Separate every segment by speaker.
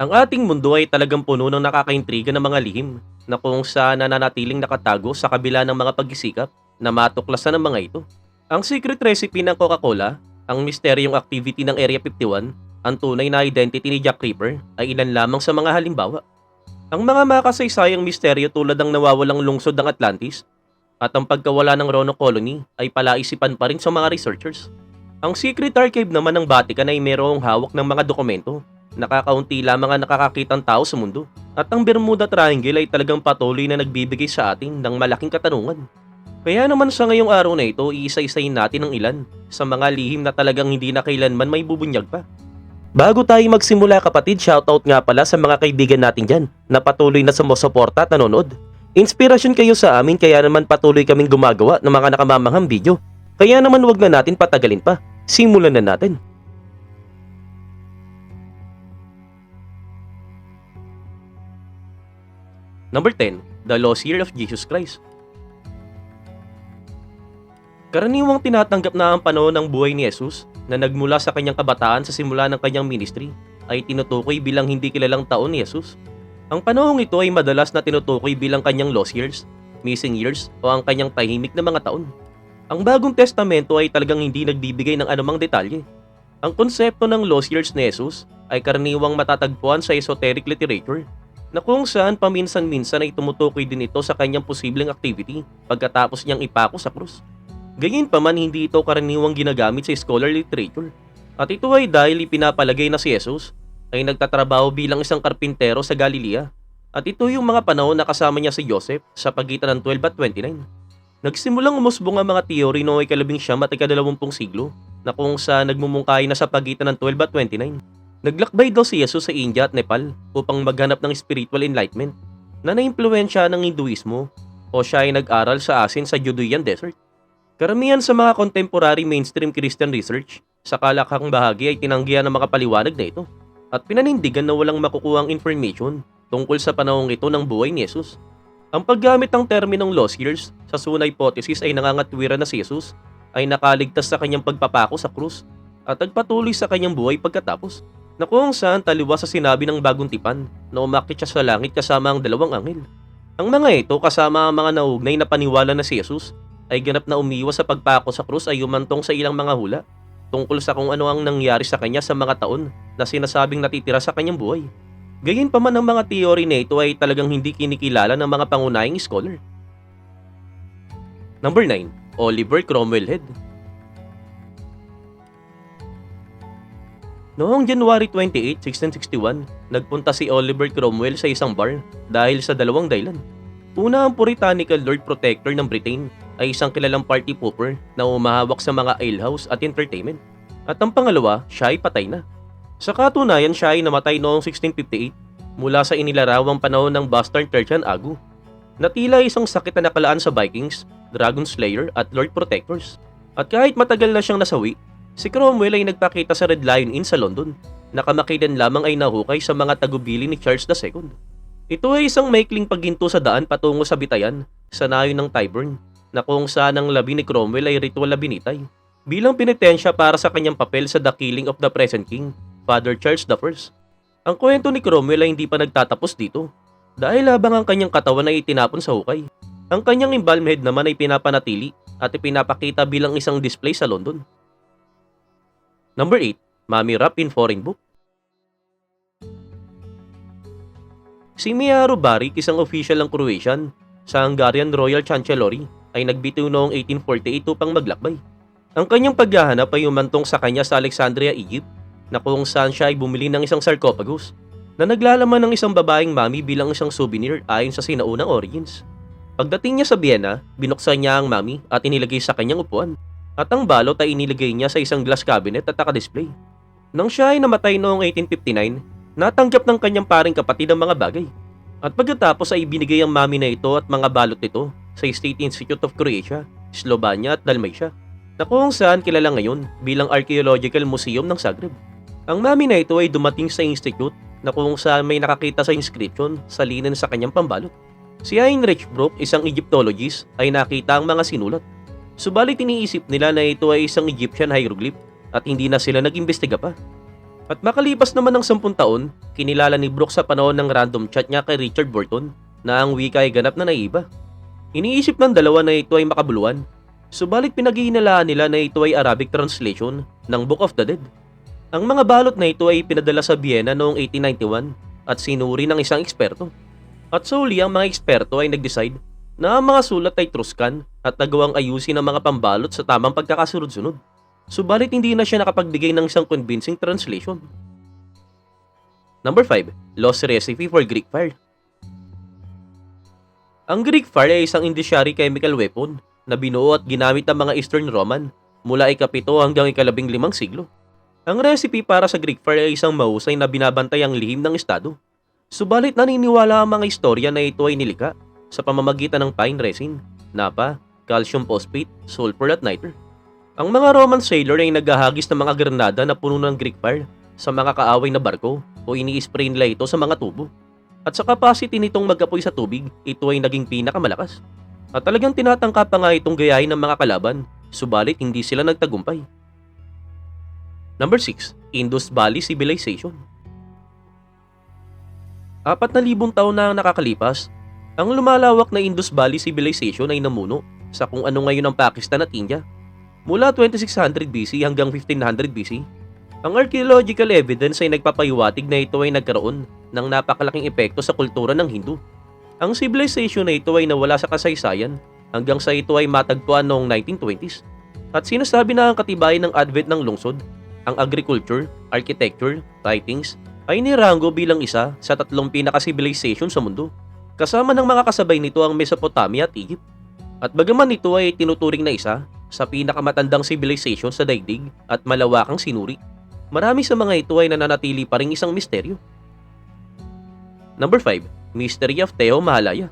Speaker 1: Ang ating mundo ay talagang puno ng nakakaintriga ng mga lihim na kung saan nananatiling nakatago sa kabila ng mga pagsisikap na matuklasan ng mga ito. Ang secret recipe ng Coca-Cola, ang misteryong activity ng Area 51, ang tunay na identity ni Jack Ripper ay ilan lamang sa mga halimbawa. Ang mga makasaysayang misteryo tulad ng nawawalang lungsod ng Atlantis at ang pagkawala ng Roanoke Colony ay palaisipan pa rin sa mga researchers. Ang secret archive naman ng Vatican ay mayroong hawak ng mga dokumento nakakaunti lamang ang nakakakitang tao sa mundo. At ang Bermuda Triangle ay talagang patuloy na nagbibigay sa atin ng malaking katanungan. Kaya naman sa ngayong araw na ito, iisa-isayin natin ang ilan sa mga lihim na talagang hindi na kailanman may bubunyag pa. Bago tayo magsimula kapatid, shoutout nga pala sa mga kaibigan natin dyan na patuloy na sumusuporta at nanonood. Inspirasyon kayo sa amin kaya naman patuloy kaming gumagawa ng mga nakamamanghang video. Kaya naman wag na natin patagalin pa. Simulan na natin. Number 10, The Lost Year of Jesus Christ. Karaniwang tinatanggap na ang panahon ng buhay ni Jesus na nagmula sa kanyang kabataan sa simula ng kanyang ministry ay tinutukoy bilang hindi kilalang taon ni Jesus. Ang panahong ito ay madalas na tinutukoy bilang kanyang lost years, missing years o ang kanyang tahimik na mga taon. Ang bagong testamento ay talagang hindi nagbibigay ng anumang detalye. Ang konsepto ng lost years ni Jesus ay karaniwang matatagpuan sa esoteric literature na kung saan paminsan-minsan ay tumutukoy din ito sa kanyang posibleng activity pagkatapos niyang ipako sa krus. Gayunpaman hindi ito karaniwang ginagamit sa scholar literature. At ito ay dahil ipinapalagay na si Jesus ay nagtatrabaho bilang isang karpintero sa Galilea. At ito yung mga panahon na kasama niya si Joseph sa pagitan ng 12 at 29. Nagsimulang umusbong ang mga teori noong ikalabing siyam at ikadalawampung siglo na kung saan nagmumungkahi na sa pagitan ng 12 at 29. Naglakbay daw si Jesus sa India at Nepal upang maghanap ng spiritual enlightenment na naimpluwensya ng Hinduismo o siya ay nag-aral sa asin sa Judean Desert. Karamihan sa mga contemporary mainstream Christian research sa kalakhang bahagi ay tinanggihan ng mga paliwanag na ito at pinanindigan na walang makukuhang information tungkol sa panahong ito ng buhay ni Jesus. Ang paggamit ng terminong lost years sa Suna hypothesis ay nangangatwiran na si Jesus ay nakaligtas sa kanyang pagpapako sa krus at nagpatuloy sa kanyang buhay pagkatapos na kung saan taliwas sa sinabi ng bagong tipan na umakit siya sa langit kasama ang dalawang anghel. Ang mga ito kasama ang mga naugnay na paniwala na si Jesus ay ganap na umiwas sa pagpako sa krus ay umantong sa ilang mga hula tungkol sa kung ano ang nangyari sa kanya sa mga taon na sinasabing natitira sa kanyang buhay. Gayon pa man ang mga teori na ito ay talagang hindi kinikilala ng mga pangunahing scholar. Number 9. Oliver Cromwell Head Noong January 28, 1661, nagpunta si Oliver Cromwell sa isang bar dahil sa dalawang dahilan. Una, ang puritanical Lord Protector ng Britain ay isang kilalang party pooper na umahawak sa mga alehouse at entertainment. At ang pangalawa, siya ay patay na. Sa katunayan, siya ay namatay noong 1658 mula sa inilarawang panahon ng Bastard Tertian Agu na tila isang sakit na nakalaan sa Vikings, Dragon Slayer at Lord Protectors. At kahit matagal na siyang nasawi, Si Cromwell ay nagpakita sa Red Lion Inn sa London na kamakailan lamang ay nahukay sa mga tagubili ni Charles II. Ito ay isang maikling pagginto sa daan patungo sa bitayan sa nayon ng Tyburn na kung saan ang labi ni Cromwell ay ritual na binitay bilang pinitensya para sa kanyang papel sa The Killing of the Present King, Father Charles I. Ang kwento ni Cromwell ay hindi pa nagtatapos dito dahil habang ang kanyang katawan ay itinapon sa hukay. Ang kanyang embalm head naman ay pinapanatili at ipinapakita bilang isang display sa London. Number 8, Mami Rap in Foreign Book. Si Mia Barik, isang official ng Croatian sa Hungarian Royal Chancellery, ay nagbitiw noong 1848 upang maglakbay. Ang kanyang paghahanap ay umantong sa kanya sa Alexandria, Egypt, na kung saan siya ay bumili ng isang sarcophagus na naglalaman ng isang babaeng mami bilang isang souvenir ayon sa sinaunang origins. Pagdating niya sa Vienna, binuksan niya ang mami at inilagay sa kanyang upuan at ang balot ay inilagay niya sa isang glass cabinet at naka-display. Nang siya ay namatay noong 1859, natanggap ng kanyang paring kapatid ang mga bagay. At pagkatapos ay binigay ang mami na ito at mga balot nito sa State Institute of Croatia, Slovenia at Dalmatia, na kung saan kilala ngayon bilang Archaeological Museum ng Zagreb. Ang mami na ito ay dumating sa institute na kung saan may nakakita sa inscription sa linen sa kanyang pambalot. Si Heinrich Brook, isang Egyptologist, ay nakita ang mga sinulat Subalit iniisip nila na ito ay isang Egyptian hieroglyph at hindi na sila nag-imbestiga pa. At makalipas naman ng 10 taon, kinilala ni Brooke sa panahon ng random chat niya kay Richard Burton na ang wika ay ganap na naiba. Iniisip ng dalawa na ito ay makabuluan, subalit pinaghihinalaan nila na ito ay Arabic translation ng Book of the Dead. Ang mga balot na ito ay pinadala sa Vienna noong 1891 at sinuri ng isang eksperto. At solely ang mga eksperto ay nag-decide na ang mga sulat ay truskan at nagawang ayusin ang mga pambalot sa tamang pagkakasunod-sunod. Subalit hindi na siya nakapagbigay ng isang convincing translation. Number 5. Lost Recipe for Greek Fire Ang Greek fire ay isang indiciary chemical weapon na binuo at ginamit ng mga Eastern Roman mula ikapito hanggang ikalabing limang siglo. Ang recipe para sa Greek fire ay isang mahusay na binabantay ang lihim ng Estado. Subalit naniniwala ang mga istorya na ito ay nilika sa pamamagitan ng pine resin, napa, calcium phosphate, sulfur at niter. Ang mga Roman sailor ay naghahagis ng mga granada na puno ng Greek fire sa mga kaaway na barko o ini-spray nila ito sa mga tubo. At sa capacity nitong magapoy sa tubig, ito ay naging pinakamalakas. At talagang tinatangka pa nga itong gayahin ng mga kalaban, subalit hindi sila nagtagumpay. Number 6. Indus Valley Civilization Apat na libong taon na ang nakakalipas, ang lumalawak na Indus Valley Civilization ay namuno sa kung ano ngayon ang Pakistan at India. Mula 2600 BC hanggang 1500 BC, ang archaeological evidence ay nagpapahiwatig na ito ay nagkaroon ng napakalaking epekto sa kultura ng Hindu. Ang civilization na ito ay nawala sa kasaysayan hanggang sa ito ay matagpuan noong 1920s. At sinasabi na ang katibayan ng advent ng lungsod, ang agriculture, architecture, writings, ay nirango bilang isa sa tatlong pinaka-civilization sa mundo. Kasama ng mga kasabay nito ang Mesopotamia at Egypt. At bagaman ito ay tinuturing na isa sa pinakamatandang civilization sa daigdig at malawakang sinuri, marami sa mga ito ay nananatili pa rin isang misteryo. Number 5. Mystery of Teo Mahalaya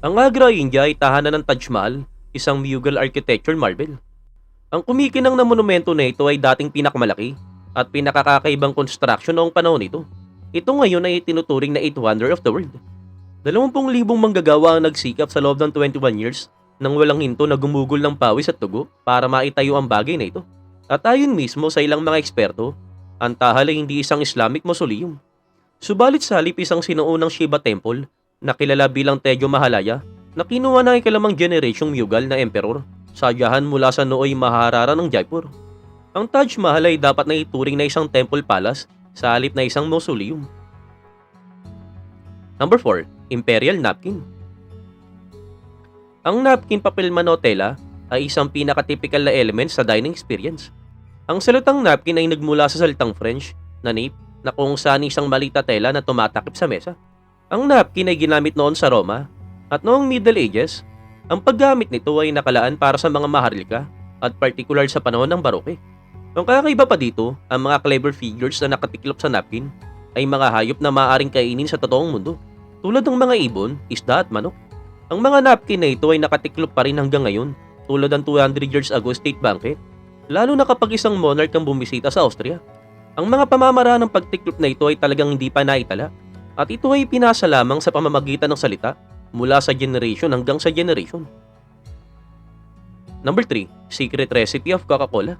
Speaker 1: Ang Agra, India ay tahanan ng Taj Mahal, isang Mughal architecture marble. Ang kumikinang na monumento na ito ay dating pinakamalaki at pinakakakaibang construction noong panahon nito. Ito ngayon ay tinuturing na 8 wonder of the world. 20,000 manggagawa ang nagsikap sa loob ng 21 years nang walang hinto na gumugol ng pawis at tugo para maitayo ang bagay na ito. At ayon mismo sa ilang mga eksperto, ang tahal ay hindi isang Islamic mausoleum. Subalit sa halip isang sinuunang Shiva Temple na kilala bilang Tejo Mahalaya na kinuha ng ikalamang generasyong Mughal na emperor sadyahan mula sa nooy Maharara ng Jaipur. Ang Taj Mahal ay dapat na ituring na isang temple palace sa halip na isang mausoleum. Number 4. Imperial Napkin Ang napkin papel o tela ay isang pinaka-typical na element sa dining experience. Ang salitang napkin ay nagmula sa salitang French na nape na kung saan isang malita tela na tumatakip sa mesa. Ang napkin ay ginamit noon sa Roma at noong Middle Ages, ang paggamit nito ay nakalaan para sa mga maharlika at particular sa panahon ng Baroque. Ang kakaiba pa dito, ang mga clever figures na nakatiklop sa napkin ay mga hayop na maaaring kainin sa totoong mundo, tulad ng mga ibon, isda at manok. Ang mga napkin na ito ay nakatiklop pa rin hanggang ngayon, tulad ng 200 years ago state banquet, lalo na kapag isang monarch ang bumisita sa Austria. Ang mga pamamaraan ng pagtiklop na ito ay talagang hindi pa naitala, at ito ay pinasa lamang sa pamamagitan ng salita mula sa generation hanggang sa generation. Number 3. Secret Recipe of Coca-Cola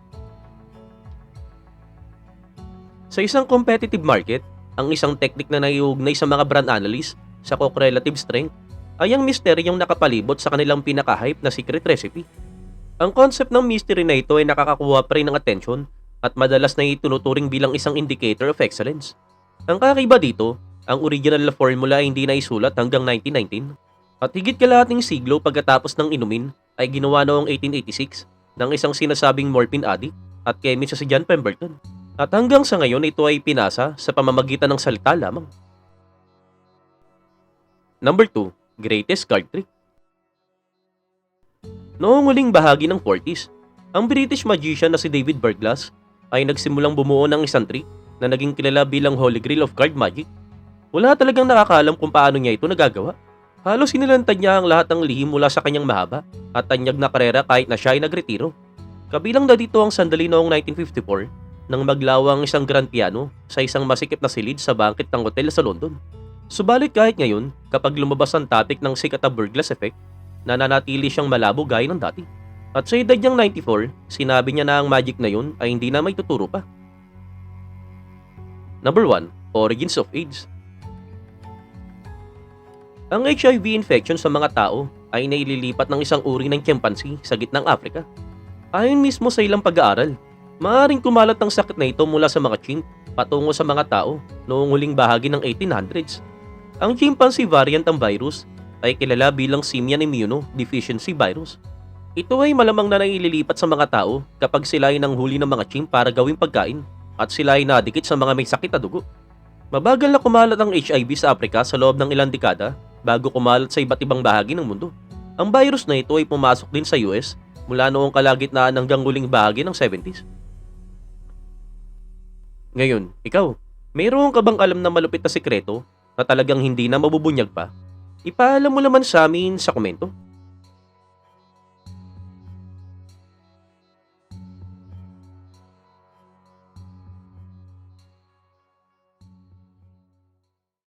Speaker 1: Sa isang competitive market, ang isang teknik na naiugnay sa mga brand analyst sa Coke relative strength ay ang misteryong nakapalibot sa kanilang pinaka-hype na secret recipe. Ang concept ng mystery na ito ay nakakakuha pa rin ng attention at madalas na itunuturing bilang isang indicator of excellence. Ang kakaiba dito, ang original na formula ay hindi na isulat hanggang 1919 at higit kalahating siglo pagkatapos ng inumin ay ginawa noong 1886 ng isang sinasabing morphine addict at chemist si John Pemberton. At hanggang sa ngayon ito ay pinasa sa pamamagitan ng salita lamang. Number 2. Greatest Card Trick Noong huling bahagi ng 40s, ang British magician na si David Burglass ay nagsimulang bumuo ng isang trick na naging kilala bilang Holy Grail of Card Magic. Wala talagang nakakaalam kung paano niya ito nagagawa. Halos sinilantad niya ang lahat ng lihim mula sa kanyang mahaba at tanyag na karera kahit na siya ay nagretiro. Kabilang na dito ang sandali noong 1954 nang maglawang isang grand piano sa isang masikip na silid sa bangkit ng hotel sa London. Subalit kahit ngayon, kapag lumabas ang topic ng sikat na Burglass effect, nananatili siyang malabo gaya ng dati. At sa edad niyang 94, sinabi niya na ang magic na yun ay hindi na may tuturo pa. Number 1. Origins of AIDS Ang HIV infection sa mga tao ay naililipat ng isang uri ng chimpanzee sa gitnang Africa. Ayon mismo sa ilang pag-aaral, maaaring kumalat ang sakit na ito mula sa mga chimp patungo sa mga tao noong huling bahagi ng 1800s. Ang chimpanzee variant ng virus ay kilala bilang simian immunodeficiency virus. Ito ay malamang na naililipat sa mga tao kapag sila ay nanghuli ng mga chimp para gawing pagkain at sila ay nadikit sa mga may sakit na dugo. Mabagal na kumalat ang HIV sa Afrika sa loob ng ilang dekada bago kumalat sa iba't ibang bahagi ng mundo. Ang virus na ito ay pumasok din sa US mula noong kalagitnaan hanggang huling bahagi ng 70s. Ngayon, ikaw, mayroon ka bang alam na malupit na sikreto na talagang hindi na mabubunyag pa? Ipaalam mo naman sa amin sa komento.